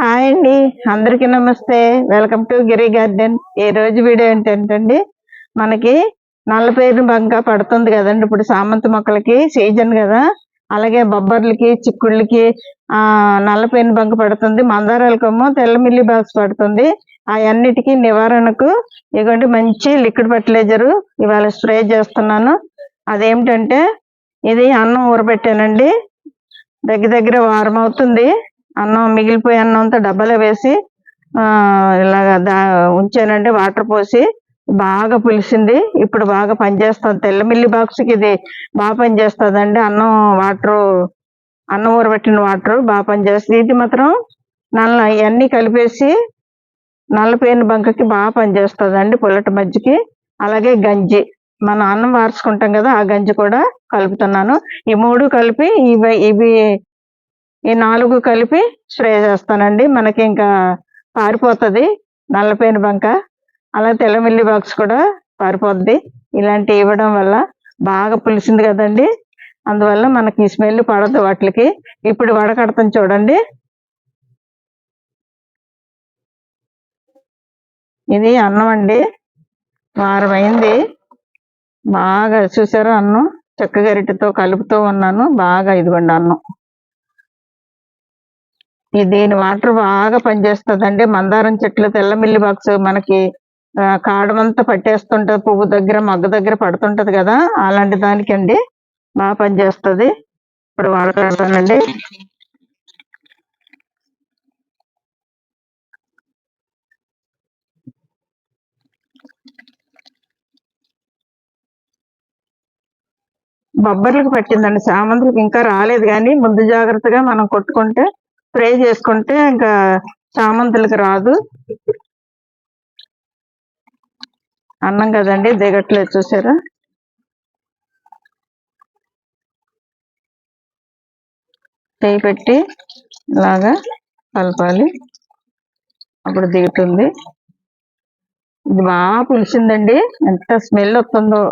Hi అండి. అందరికీ నమస్తే. Welcome to Giri garden. ఈ రోజు వీడియో ఏంటంటే మనకి నల్లపేరు బంక పడుతుంది కదండి. ఇప్పుడు సామంతి మొక్కలకి సీజన్ కదా. అలాగే బొబ్బర్లకి చిక్కుళ్ళకి ఆ నల్లపేరు బంక పడుతుంది. మందారాలకేమో తెల్లమిల్లి బాక్స్ పడుతుంది. అవన్నిటికీ నివారణకు ఇటువంటి మంచి లిక్విడ్ ఫర్టిలైజర్ ఇవాళ స్ప్రే చేస్తున్నాను. అదేమిటంటే ఇది అన్నం ఊరబెట్టానండి. దగ్గర దగ్గర వారం అవుతుంది. అన్నం మిగిలిపోయి అన్నంతో డబ్బాలో వేసి ఇలాగా ఇలాగ దా ఉంచానండి వాటర్ పోసి బాగా పులిసింది. ఇప్పుడు బాగా పనిచేస్తుంది తెల్లమిల్లి బాక్స్కి ఇది బాగా పనిచేస్తుందండి. అన్నం వాటర్ అన్నం ఊరబెట్టిన వాటర్ బాగా పనిచేస్తుంది. ఇది మాత్రం నల్ల ఇవన్నీ కలిపేసి నల్లపోయిన బంకకి బాగా పనిచేస్తుందండి పుల్లటి మజ్జికి. అలాగే గంజి. మనం అన్నం వార్చుకుంటాం కదా ఆ గంజి కూడా కలుపుతున్నాను. ఈ మూడు కలిపి ఇవి ఇవి ఈ నాలుగు కలిపి స్ప్రే చేస్తానండి. మనకి ఇంకా పారిపోతుంది. నల్లపైన బంక అలా తెల్లమిల్లి బాక్స్ కూడా పారిపోద్ది. ఇలాంటి ఇవ్వడం వల్ల బాగా పులిసింది కదండి. అందువల్ల మనకి స్మెల్ పడదు వాటికి. ఇప్పుడు వడకడతాం చూడండి. ఇది అన్నం అండి. వారం అయింది బాగా చూసారా అన్నం? చెక్క గరిటతో కలుపుతూ ఉన్నాను. బాగా ఇదిగోండి అన్నం. ఈ దీని వాటర్ బాగా పనిచేస్తుందండి. మందారం చెట్లు తెల్లమిల్లి బాక్స్ మనకి కాడమంతా పట్టేస్తుంటది. పువ్వు దగ్గర మగ్గ దగ్గర పడుతుంటది కదా. అలాంటి దానికండి బాగా పనిచేస్తుంది. ఇప్పుడు వాడతానండి. బొబ్బర్లకు పట్టిందండి. సామంతులకు ఇంకా రాలేదు కానీ ముందు జాగ్రత్తగా మనం కొట్టుకుంటే స్ప్రే చేసుకుంటే ఇంకా చామంతులకు రాదు. అన్నం కదండి దిగట్లేదు చూసారా? చేయి పెట్టి ఇలాగా కలపాలి. అప్పుడు దిగుతుంది. ఇది బాగా పులిసిందండి. ఎంత స్మెల్ వస్తుందో.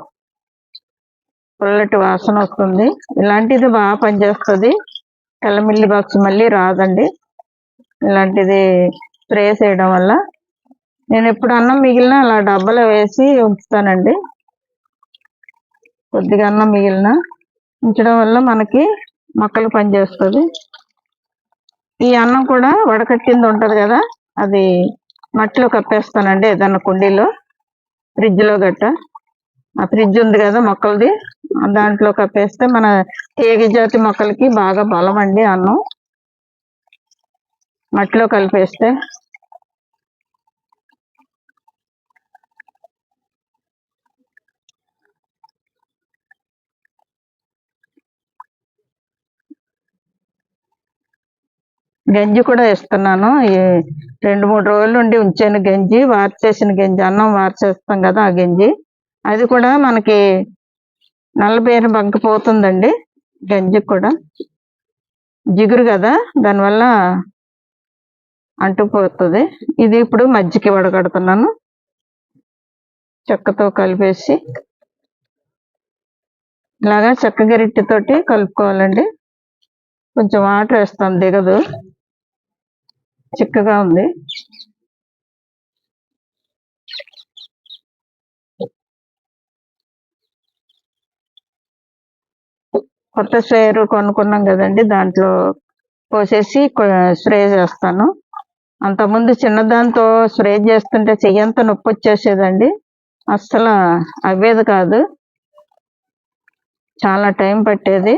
పుల్లటి వాసన వస్తుంది. ఇలాంటిది బాగా పనిచేస్తుంది. తెల్లమిల్లి బాక్స్ మళ్ళీ రాదండి. ఇలాంటిది స్ప్రే చేయడం వల్ల. నేను ఎప్పుడు అన్నం మిగిలిన అలా డబ్బాలో వేసి ఉంచుతానండి. కొద్దిగా అన్నం మిగిలిన ఉంచడం వల్ల మనకి మొక్కలు పనిచేస్తుంది. ఈ అన్నం కూడా వడకట్టింది ఉంటుంది కదా అది మట్టిలో కప్పేస్తానండి ఏదన్నా కుండీలో ఫ్రిడ్జ్లో గట్ట. ఫ్రిడ్జ్ ఉంది కదా మొక్కలది. దాంట్లో కప్పేస్తే మన తీగ జాతి మొక్కలకి బాగా బలం అండి అన్నం. మట్టిలో కలిపేస్తే. గంజి కూడా ఇస్తున్నాను ఈ రెండు మూడు రోజుల నుండి ఉంచాను గంజి. వార్చేసిన గంజి. అన్నం వార్చేస్తాం కదా ఆ గంజి. అది కూడా మనకి నల్లబేరు బంక పోతుందండి గంజి కూడా. జిగురు కదా దానివల్ల అంటుకుపోతుంది. ఇది ఇప్పుడు మజ్జికి వడగడుతున్నాను. చెక్కతో కలిపేసి ఇలాగా చెక్క గరిటెతోటి కలుపుకోవాలండి. కొంచెం వాటర్ వేస్తాను దిగదు. చిక్కగా ఉంది. కొత్త స్ప్రేయర్ కొనుక్కున్నాం కదండి దాంట్లో పోసేసి స్ప్రే చేస్తాను. అంతకుముందు చిన్నదాంతో స్ప్రే చేస్తుంటే చెయ్యంతా నొప్పి వచ్చేసేదండి. అస్సలు అవ్వేది కాదు. చాలా టైం పట్టేది.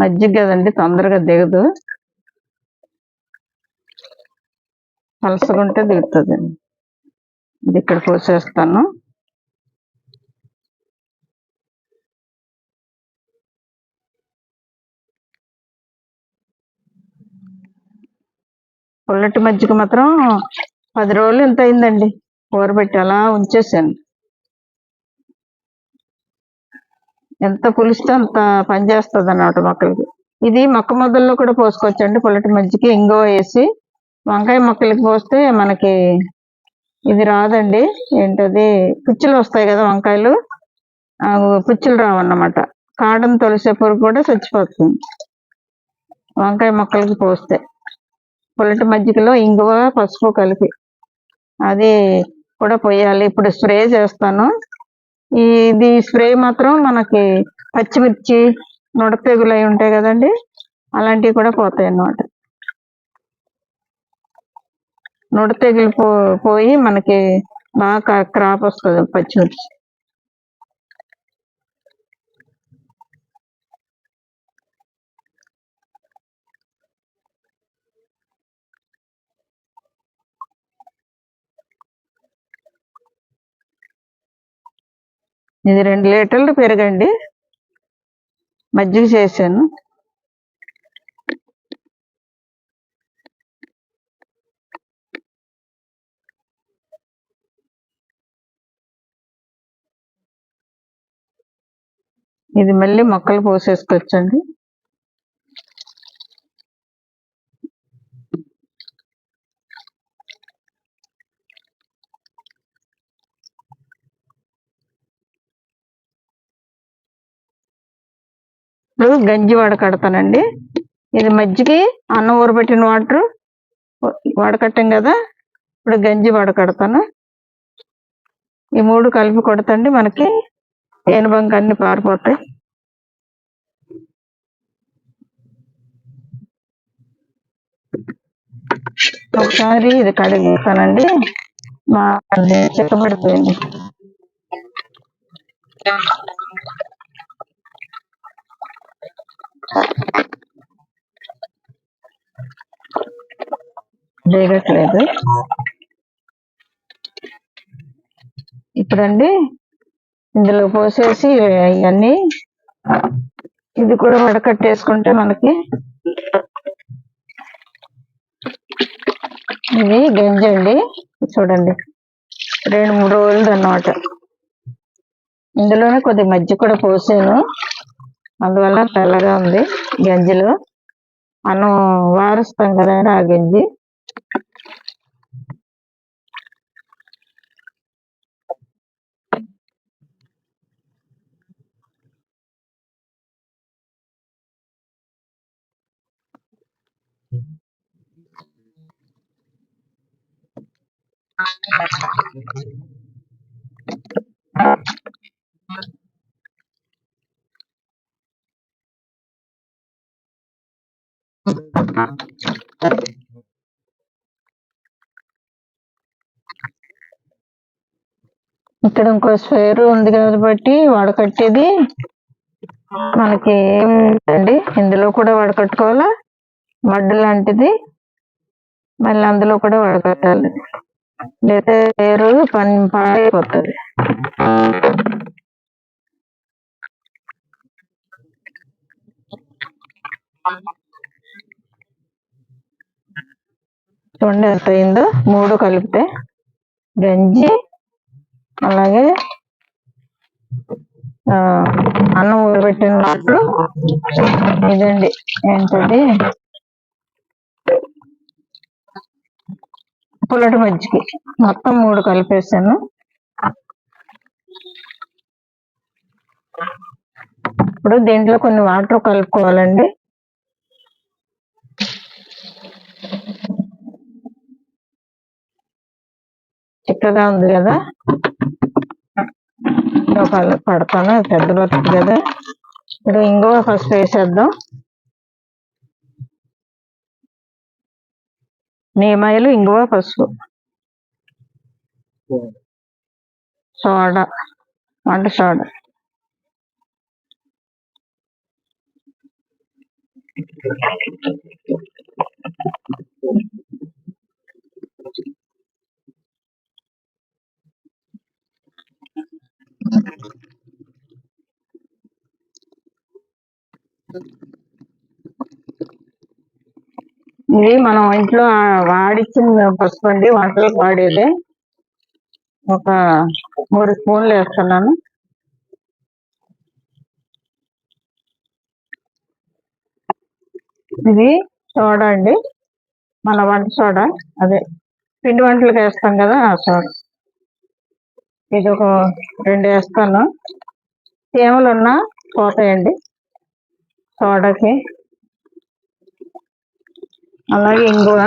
మజ్జిగ కదండి తొందరగా దిగదు. పలసగుంటే దిగుతుంది. ఇది ఇక్కడ పోసేస్తాను. పుల్లటి మజ్జిగ మాత్రం పది రోజులు ఎంత అయిందండి. ఊరబెట్టి అలా ఉంచేసాను. ఎంత పులిస్తే అంత పనిచేస్తుంది అన్నమాట మొక్కలకి. ఇది మొక్క మొదల్లో కూడా పోసుకోవచ్చండి. పుల్లటి మజ్జికి ఇంగువ వేసి వంకాయ మొక్కలకి పోస్తే మనకి ఇది రాదండి. ఏంటది? పుచ్చులు వస్తాయి కదా వంకాయలు. ఆ పుచ్చులు రావన్నమాట. కాడను తొలిసే కూడా చచ్చిపోతుంది. వంకాయ మొక్కలకి పోస్తే. పుల్లటి మజ్జిగలో ఇంగువ పసుపు కలిపి. అది కూడా పోయాలి. ఇప్పుడు స్ప్రే చేస్తాను. ఇది స్ప్రే మాత్రం మనకి పచ్చిమిర్చి నుడ తెగులు అయి ఉంటాయి కదండి. అలాంటివి కూడా పోతాయి అన్నమాట. నుడ తెగులు పో పోయి మనకి బాగా క్రాప్ వస్తుంది పచ్చిమిర్చి. ఇది రెండు లీటర్లు పెరగండి. మజ్జిగ చేశాను. ఇది మళ్ళీ మొక్కలు పోసేసుకోవచ్చండి ఇప్పుడు గంజి వడకడతానండి ఇది మజ్జిగ అన్నం ఊరబెట్టిన వాటర్ వడకట్టాం కదా ఇప్పుడు గంజి వడకడతాను ఈ మూడు కలిపి కొడతండి మనకి ఏనుబంక అన్ని పారిపోతాయి. ఒకసారి ఇది కడిగిస్తానండి. మా చెక్క పెడుతుంది ఇప్పుడండి ఇందులో పోసేసి ఇవన్నీ ఇది కూడా వడకట్టేసుకుంటే మనకి ఇది గంజి అండి చూడండి. రెండు మూడు రోజులు అన్నమాట. ఇందులోనే కొద్ది మజ్జిగ కూడా పోసాను. అందువల్ల తెల్లగా ఉంది గంజిలో. అన్నం వారుస్తాం కదా ఆ గంజి ఇక్కడ ఇంకో స్వేర్ ఉంది కాబట్టి వడకట్టేది మనకి ఏమిటండి ఇందులో కూడా వడకట్టుకోవాలా మడ్డు లాంటిది మళ్ళీ అందులో కూడా వడకట్టాలి లేదా వేరు పని పాడైపోతుంది. చూడండి ఎంత అయిందో. మూడు కలిపితే గంజి అలాగే ఆ, అన్నం ఊరబెట్టినప్పుడు ఇదండి. ఏంటది? పుల్లటి మజ్జిగ. మొత్తం మూడు కలిపేసాను. ఇప్పుడు దీంట్లో కొన్ని వాటర్ కలుపుకోవాలండి. చిక్కగా ఉంది కదా. పడతాను పెద్ద బతుకు కదా. ఇప్పుడు ఇంగువ ఫస్ట్ వేసేద్దాం. నీమాయిలు ఇంగువ పసుపు. సోడా. వంట సోడా. ఇది మనం ఇంట్లో వాడిచ్చిన పసుపు అండి వంటలకు వాడేది. ఒక మూడు స్పూన్లు వేస్తున్నాను. ఇది సోడా అండి. మన వంట సోడా అదే. పిండి వంటలకు వేస్తాం కదా ఆ సోడా. ఇది ఒక రెండు వేస్తాను. తేమలున్నా పోతాయండి సోడాకి. అలాగే ఇంగువ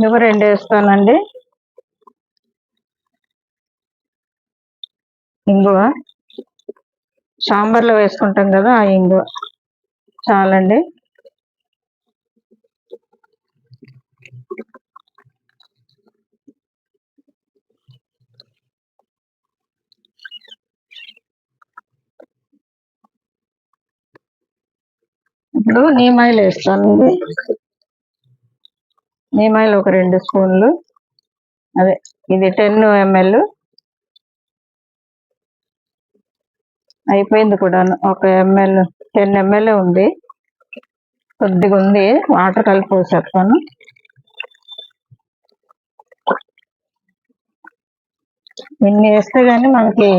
ఇవి రెండు వేస్తానండి. ఇంగువ. సాంబార్లో వేసుకుంటాం కదా ఆ ఇంగువ. చాలండి. ఇప్పుడు నీమాయిలు వేస్తానండి. నీమాయిల్ ఒక రెండు స్పూన్లు. అదే ఇది టెన్ ఎంఎల్. అయిపోయింది కూడా ఒక ఎంఎల్ టెన్ ఎంఎల్ ఉంది. కొద్దిగా ఉంది. వాటర్ కలిపి చెప్తాను ఇన్ని వేస్తే కానీ మనకి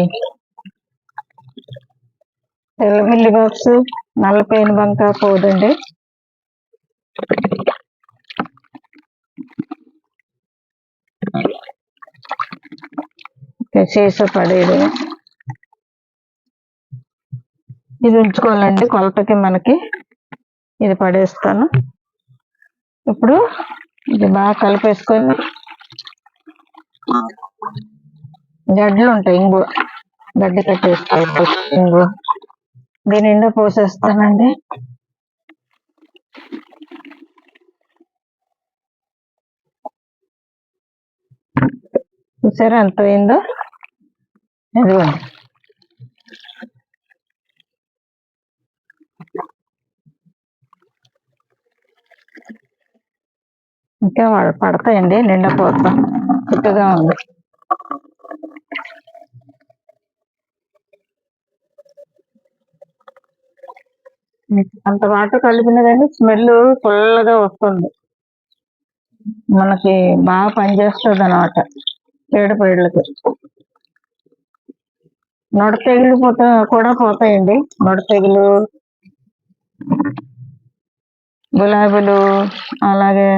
తెల్లమిల్లి బాక్స్ పెయిన్ బంక పోదండి. సీస పడేది ఇది. ఉంచుకోవాలండి కొలతకి మనకి. ఇది పడేస్తాను. ఇప్పుడు ఇది బాగా కలిపేసుకొని గడ్డలు ఉంటాయి ఇంగు గడ్డ కట్టేసుకోవాలి ఇంగు. దీని నిండా పోసేస్తానండి. చూసారా ఎంత అయిందో ఇదిగోండి ఇంకా వాళ్ళు పడతాయండి నిండా పోతాం. ఉంది. అంత వాటర్ కలిపినదండి స్మెల్ ఫుల్గా వస్తుంది. మనకి బాగా పనిచేస్తుంది అనమాట చీడపీడలకి నొడ తెగులు పోతా కూడా పోతాయండి. నొడ తెగులు గులాబీలు అలాగే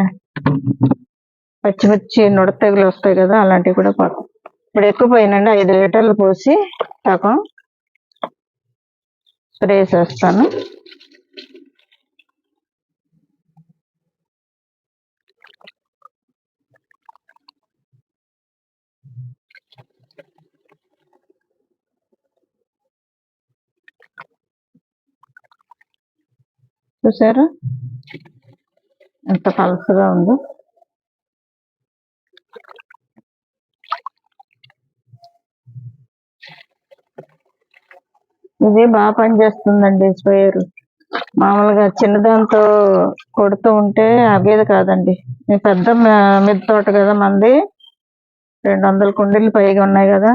పచ్చి పచ్చి నొడ తెగులు వస్తాయి కదా అలాంటివి కూడా పోతాయి. ఇప్పుడు ఎక్కువ పోయినండి ఐదు లీటర్లు పోసి సగం స్ప్రే చేస్తాను. చూసారా? ఎంత పలసగా ఉందో. ఇది బాగా పనిచేస్తుందండి స్ప్రేయర్ మామూలుగా చిన్నదాంతో కొడుతూ ఉంటే అవేది కాదండి. మీ పెద్ద మిద్ద మిద్దె తోట కదా మంది. రెండు వందల కుండీలు పైగా ఉన్నాయి కదా.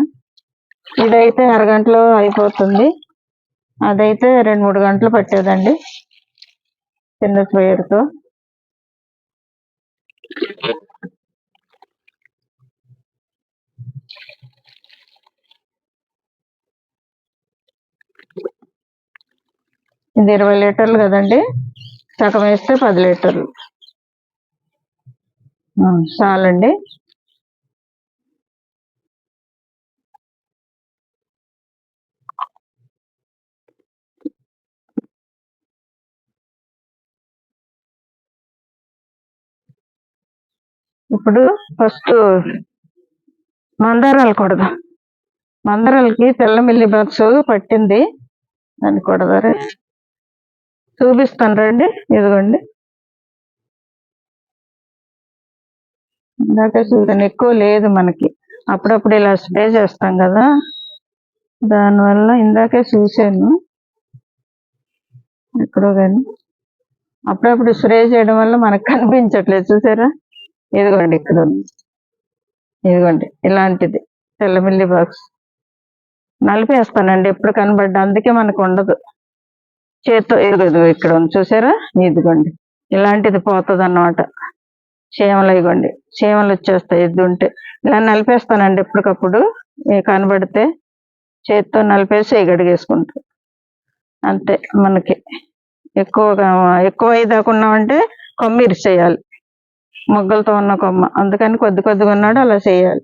ఇదైతే అరగంటలో అయిపోతుంది. అదైతే రెండు మూడు గంటలు పట్టేదండి. చిన్న స్ప్రేయర్తో ఇది ఇరవై లీటర్లు కదండి. సగం వేస్తే పది లీటర్లు. చాలండి. ఇప్పుడు ఫస్ట్ మందారాలు కొడదాం. మందారాలకి తెల్ల మిల్లి బాక్స్ పట్టింది. దాన్ని కొడదారే చూపిస్తాను రండి. ఇదిగోండి. ఇందాక చూసాను ఎక్కువ లేదు మనకి. అప్పుడప్పుడు ఇలా స్ప్రే చేస్తాం కదా. దానివల్ల ఇందాకే చూశాను. ఎక్కడో కానీ. అప్పుడప్పుడు స్ప్రే చేయడం వల్ల మనకు కనిపించట్లేదు. చూసారా? ఇదిగోండి ఇక్కడ. ఉంది ఇదిగోండి ఇలాంటిది. తెల్లమిల్లి బాక్స్ నలిపేస్తానండి ఎప్పుడు కనబడ్డా. అందుకే మనకు ఉండదు. చేత్తో ఇదిగో ఇక్కడ ఉంది. చూసారా? ఇదిగోండి. ఇలాంటిది పోతుంది అన్నమాట చీమలు ఇవ్వండి. చీమలు వచ్చేస్తాయి ఇది ఉంటే ఇలా నలిపేస్తానండి ఎప్పటికప్పుడు. కనబడితే చేత్తో నలిపేసి ఎగడిగేసుకుంటాం అంతే మనకి. ఎక్కువగా ఎక్కువ ఇదాకున్నామంటే కొమ్మిరి చేయాలి. మొగ్గలతో ఉన్న కొమ్మ. అందుకని కొద్ది కొద్దిగా ఉన్నాడు అలా చేయాలి.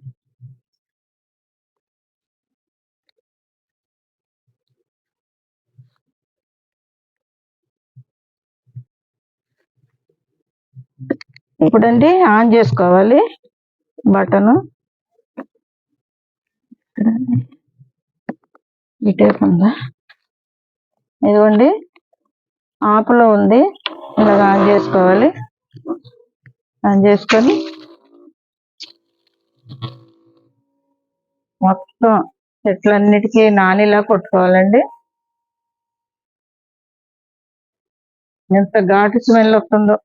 ఇప్పుడండి ఆన్ చేసుకోవాలి బటను. ఈ టైప్ ఉందా? ఇదిగోండి ఆపులో ఉంది ఇలాగ ఆన్ చేసుకోవాలి. చేసుకొని మొత్తం చెట్లన్నిటికీ నానిలా కొట్టుకోవాలండి. ఎంత ఘాటు స్మెల్ వస్తుందో.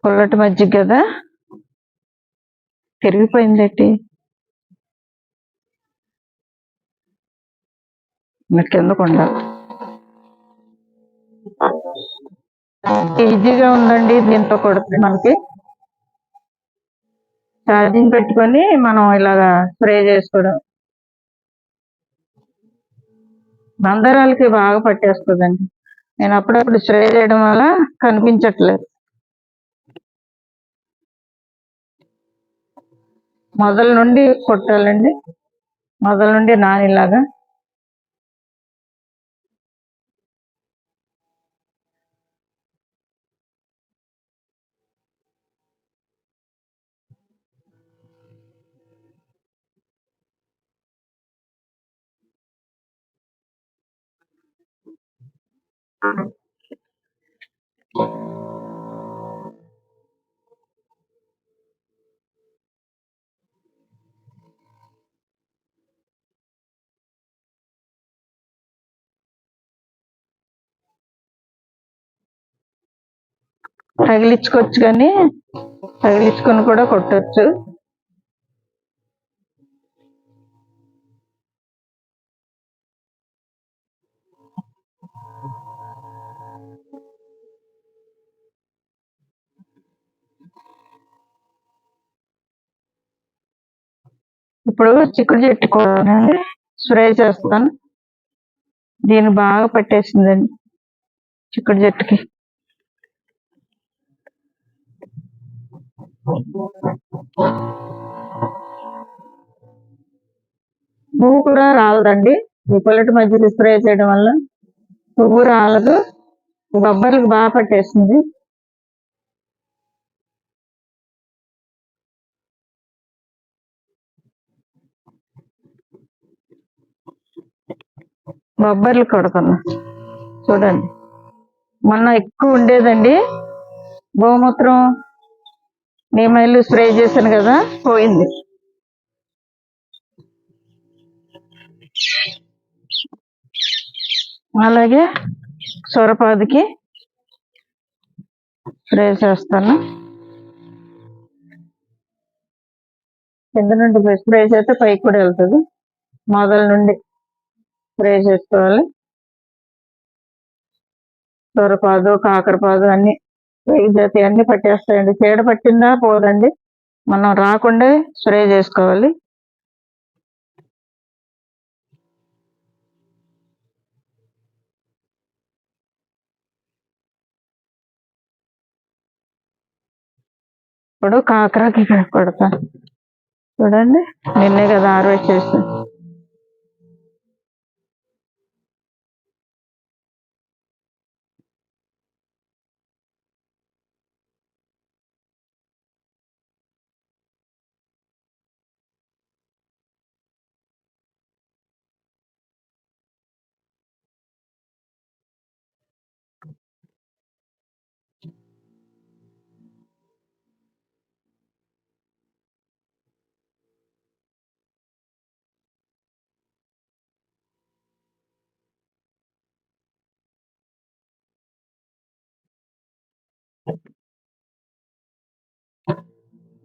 పుల్లటి మజ్జిగ కదా. పెరిగిపోయిందేటి? ఇలా కిందకు ఉండాలి. ఈజీగా ఉందండి దీంతో కొడితే మనకి. ఛార్జింగ్ పెట్టుకొని మనం ఇలాగా స్ప్రే చేసుకోవడం. బందరాలకి బాగా పట్టేస్తుందండి. నేను అప్పుడప్పుడు స్ప్రే చేయడం వల్ల కనిపించట్లేదు. మొదల నుండి కొట్టాలండి. మొదల నుండి నానిలాగా. తగిలించుకోవచ్చు కానీ తగిలించుకొని కూడా కొట్టచ్చు. ఇప్పుడు చిక్కుడు చెట్టు కూడా స్ప్రే చేస్తాను. దీన్ని బాగా పట్టేసిందండి చిక్కుడు చెట్టుకి. పువ్వు కూడా రాలదండి. ఈ పొల్లటి మధ్యలో స్ప్రే చేయడం వల్ల పువ్వు రాలదు. బొబ్బర్లకు బాగా పట్టేసింది. బొబ్బర్లు కొడుతున్నా. చూడండి. మొన్న ఎక్కువ ఉండేదండి. గోమూత్రం నీమైలు స్ప్రే చేశాను కదా పోయింది. అలాగే సొరపాదికి స్ప్రే చేస్తాను. కింద నుండి స్ప్రే చేస్తే పైకి కూడా వెళ్తుంది. మొదల నుండి. స్ప్రే చేసుకోవాలి. దొరపాదు కాకరపాదు అన్ని జాతి అన్ని పట్టేస్తాయండి. చీడ పట్టిందా పోదండి. మనం రాకుండా స్ప్రే చేసుకోవాలి. ఇప్పుడు కాకరకి కొడతాను చూడండి నిన్నే కదా హార్వెస్ట్ చేస్తాను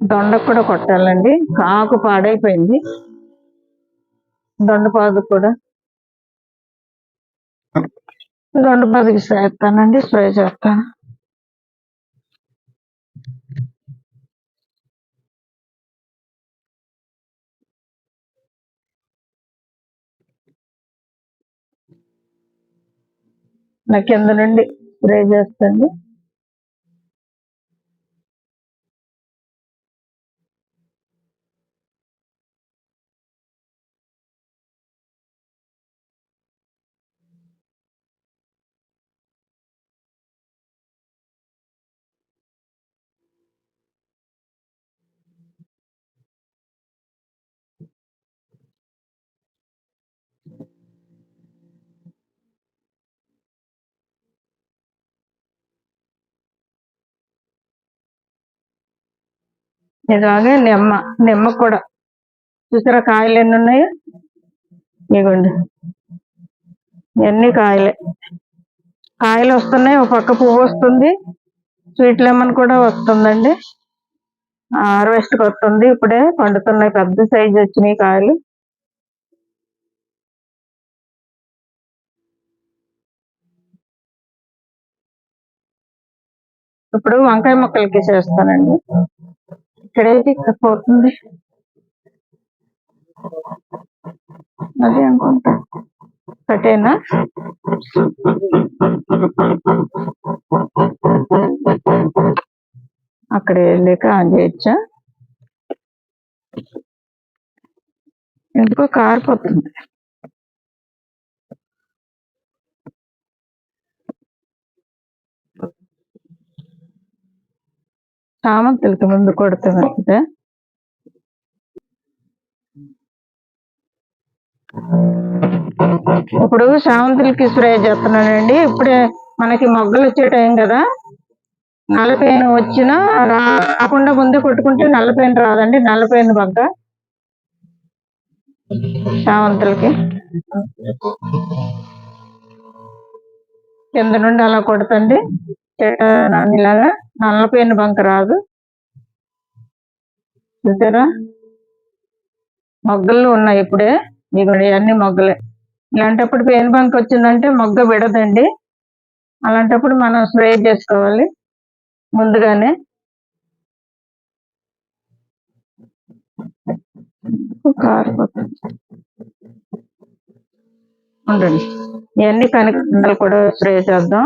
దొండకు కూడా కొట్టాలండి. ఆకు పాడైపోయింది. దొండపాదు కూడా. దొండపాదుకి చేస్తానండి స్ప్రే చేస్తాను. నా కింద నుండి స్ప్రే చేస్తాండి ఇలాగే నిమ్మ నిమ్మ కూడా. చూసారా కాయలు ఎన్ని ఉన్నాయో? ఇగోండి ఇవన్నీ కాయలే. కాయలు వస్తున్నాయి ఒక పక్క పువ్వు వస్తుంది. స్వీట్ లెమన్ కూడా వస్తుందండి. హార్వెస్ట్కి వస్తుంది ఇప్పుడే పండుతున్నాయి పెద్ద సైజు వచ్చినాయి కాయలు. ఇప్పుడు వంకాయ ముక్కలకి చేస్తానండి. ఇక్కడైతే ఇక్కడ పోతుంది. అదే అనుకుంటా. కట్టేనా అక్కడ వెళ్ళాక ఆన్ చేయొచ్చా? ఎందుకో కారిపోతుంది చామంతులకి ముందు కొడుతుంది కదా ఇప్పుడు సామంతులకి స్ప్రే చేస్తున్నానండి ఇప్పుడే మనకి మొగ్గలు వచ్చే టైం కదా. నల్లపైన వచ్చినా రాకుండా ముందే కొట్టుకుంటే నల్లపైన రాదండి. నల్లపైన మొగ్గ. సామంతులకి. కింద నుండి అలా కొడతండి. ఇలాగా నల్లపైన బంక రాదు. చూసారా? మొగ్గలు ఉన్నాయి ఇప్పుడే. మీకు ఇవన్నీ మొగ్గలే. ఇలాంటప్పుడు పేను బంక్ వచ్చిందంటే మొగ్గ విడదండి. అలాంటప్పుడు మనం స్ప్రే చేసుకోవాలి ముందుగానే. ఉండండి. ఇవన్నీ కనుక కూడా స్ప్రే చేద్దాం.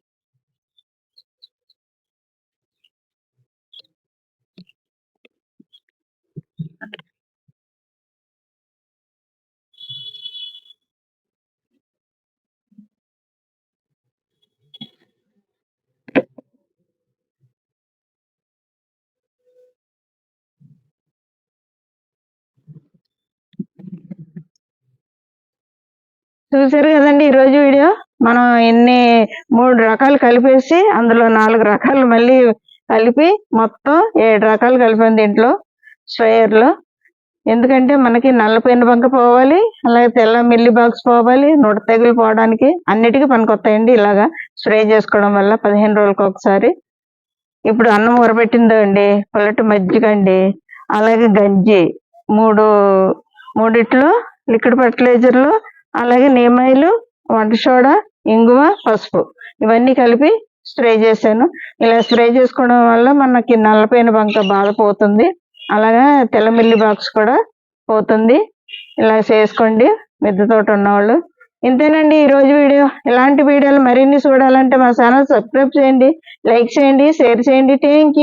చూసారు కదండి ఈరోజు వీడియో? మనం ఎన్ని మూడు రకాలు కలిపేసి అందులో నాలుగు రకాలు మళ్ళీ కలిపి మొత్తం ఏడు రకాలు కలిపింది దీంట్లో స్ప్రేయర్లో ఎందుకంటే మనకి నల్ల పెనుబంక పోవాలి అలాగే తెల్ల మిల్లి బాక్స్ పోవాలి నూట తెగులు పోవడానికి అన్నిటికీ పనికొస్తాయండి ఇలాగా. స్ప్రే చేసుకోవడం వల్ల పదిహేను రోజులకు ఒకసారి. ఇప్పుడు అన్నం ఊరబెట్టిందో అండి పొలటి మజ్జిగ అండి అలాగే గంజి మూడు మూడిట్లో లిక్విడ్ ఫర్టిలైజర్లో అలాగే నీమాయిలు వంట సోడా ఇంగువ పసుపు. ఇవన్నీ కలిపి స్ప్రే చేశాను. ఇలా స్ప్రే చేసుకోవడం వల్ల మనకి నల్లపోయిన బంక బాధ పోతుంది. అలాగా తెల్లమిల్లి బాక్స్ కూడా పోతుంది. ఇలా చేసుకోండి మిద్దె తోట ఉన్నవాళ్ళు. ఇంతేనండి ఈరోజు వీడియో. ఇలాంటి వీడియోలు మరిన్ని చూడాలంటే మా ఛానల్ సబ్స్క్రైబ్ చేయండి లైక్ చేయండి షేర్ చేయండి. థ్యాంక్